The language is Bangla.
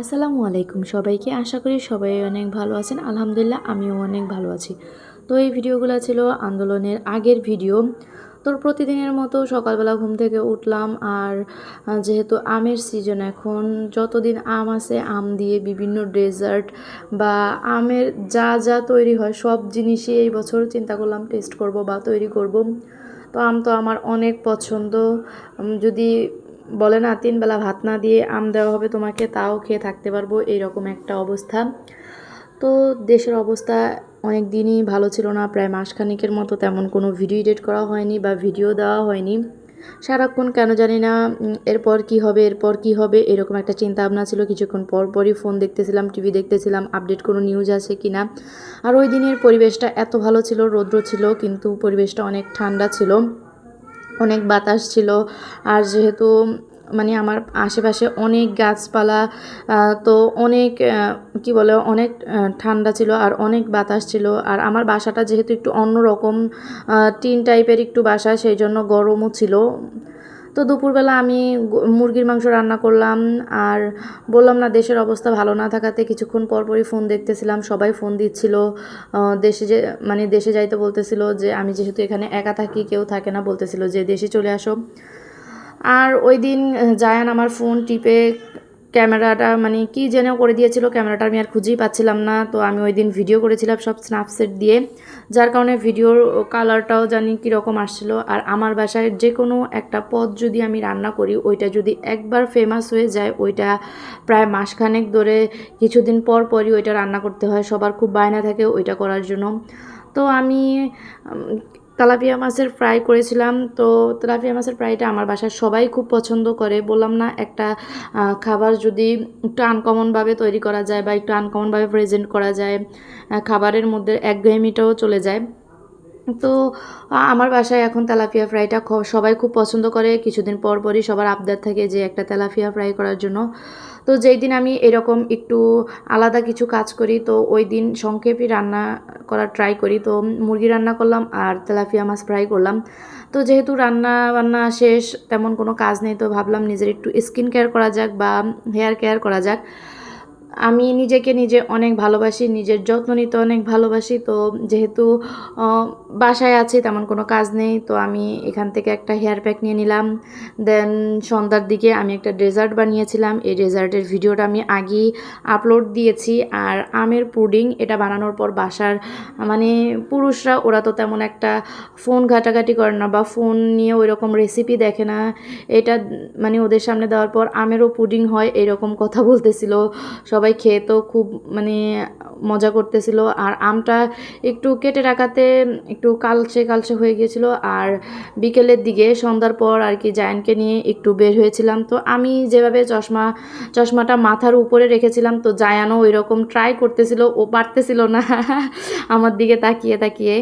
আসসালামু আলাইকুম সবাইকে। আশা করি সবাই অনেক ভালো আছেন। আলহামদুলিল্লাহ, আমিও অনেক ভালো আছি। তো এই ভিডিওগুলো ছিল আন্দোলনের আগের ভিডিও। তো প্রতিদিনের মতো সকালবেলা ঘুম থেকে উঠলাম আর যেহেতু আমের সিজন এখন, যতদিন আম আছে, আম দিয়ে বিভিন্ন ডেজার্ট বা আমের যা যা তৈরি হয়, সব জিনিসই এই বছর চিন্তা করলাম টেস্ট করব বা তৈরি করব। তো আম তো আমার অনেক পছন্দ। যদি বলে না, তিন বেলা ভাত না দিয়ে আম দেওয়া হবে তোমাকে, তাও খেয়ে থাকতে পারব, এইরকম একটা অবস্থা। তো দেশের অবস্থা অনেক দিনই ভালো ছিল না, প্রায় মাসখানেকের মতো তেমন কোনো ভিডিও এডিট করা হয়নি বা ভিডিও দেওয়া হয়নি। সারাক্ষণ কেন জানি না এরপর কি হবে, এরপর কি হবে, এরকম একটা চিন্তা ভাবনা ছিল। কিছুক্ষণ পর পরই ফোন দেখতেছিলাম টিভি দেখতেছিলাম আপডেট কোনো নিউজ আছে কি না। আর ওই দিনের পরিবেশটা এত ভালো ছিল, রৌদ্র ছিল, কিন্তু পরিবেশটা অনেক ঠান্ডা ছিল। অনেক বাতাস ছিল। আর যেহেতু মানে আমার আশেপাশে অনেক গাছপালা তো অনেক কি বলে, অনেক ঠান্ডা ছিল আর অনেক বাতাস ছিল। আর আমার বাসাটা যেহেতু একটু অন্যরকম টিন টাইপের একটু বাসা, সেই জন্য গরমও ছিল। তো দুপুরবেলা আমি মুরগির মাংস রান্না করলাম আর বললাম, না, দেশের অবস্থা ভালো না থাকাতে কিছুক্ষণ পরপরই ফোন দেখতেছিলাম, সবাই ফোন দিচ্ছিল। দেশে যে মানে দেশে যাইতে বলতেছিল যে, আমি যেহেতু এখানে একা থাকি, কেউ থাকে না বলতেছিল যে, দেশে চলে আসো। আর ওই দিন জায়ান আমার ফোন টিপে ক্যামেরাটা মানে কি যেন করে দিয়েছিল, ক্যামেরাটা আমি আর খুঁজেই পাচ্ছিলাম না। তো আমি ওই দিন ভিডিও করেছিলাম সব স্ন্যাপসেট দিয়ে। যার কারণে ভিডিওর কালারটাও জানি কীরকম আসছিল। আর আমার বাসায় যে কোনো একটা পদ যদি আমি রান্না করি, ওইটা যদি একবার ফেমাস হয়ে যায়, ওইটা প্রায় মাসখানেক ধরে কিছুদিন পর পরই ওইটা রান্না করতে হয়। সবার খুব বায়না থাকে ওইটা করার জন্য। তো আমি তেলাপিয়া মাছের ফ্রাই করেছিলাম। তো তেলাপিয়া মাছের ফ্রাইটা আমার বাসায় সবাই খুব পছন্দ করে। বললাম না, একটা খাবার যদি একটু আনকমনভাবে তৈরি করা যায় বা একটু আনকমনভাবে প্রেজেন্ট করা যায় খাবারের মধ্যে একঘেয়েমিটাও চলে যায়। তো আমার বাসায় এখন তেলাপিয়া ফ্রাইটা সবাই খুব পছন্দ করে। কিছুদিন পর পরই সবার আবদার থাকে যে একটা তেলাপিয়া ফ্রাই করার জন্য। তো যেই দিন আমি এরকম একটু আলাদা কিছু কাজ করি, তো ওই দিন সংক্ষেপে রান্না করার ট্রাই করি। তো মুরগি রান্না করলাম আর তেলাপিয়া মাছ ফ্রাই করলাম। তো যেহেতু রান্না বান্না শেষ, তেমন কোনো কাজ নেই, তো ভাবলাম নিজের একটু স্কিন কেয়ার করা যাক বা হেয়ার কেয়ার করা যাক। আমি নিজেকে নিজে অনেক ভালোবাসি, নিজের যত্ন নিতে অনেক ভালোবাসি। তো যেহেতু বাসায় আছি, তেমন কোনো কাজ নেই। তো আমি এখান থেকে একটা হেয়ার প্যাক নিয়ে নিলাম। দেন সন্ধ্যার দিকে আমি একটা ডেজার্ট বানিয়েছিলাম। এই ডেজার্টের ভিডিওটা আমি আগেই আপলোড দিয়েছি। আর আমের পুডিং এটা বানানোর পর বাসার মানে পুরুষরা, ওরা তো তেমন একটা ফোন ঘাটাঘাটি করে না বা ফোন নিয়ে ওই রকম রেসিপি দেখে না। এটা মানে ওদের সামনে দেওয়ার পর আমেরও পুডিং হয়, এরকম কথা বলতেছিল। সবাই খেয়ে তো খুব মানে মজা করতেছিল। আর আমটা একটু কেটে রাখাতে একটু কালচে কালচে হয়ে গিয়েছিল। আর বিকেলের দিকে সন্ধ্যার পর আর কি জায়ানকে নিয়ে একটু বের হয়েছিলাম। তো আমি যেভাবে চশমা, চশমাটা মাথার উপরে রেখেছিলাম, তো জায়ানও ওই রকম ট্রাই করতেছিল। ও পারতেছিল না। আমার দিকে তাকিয়ে তাকিয়ে।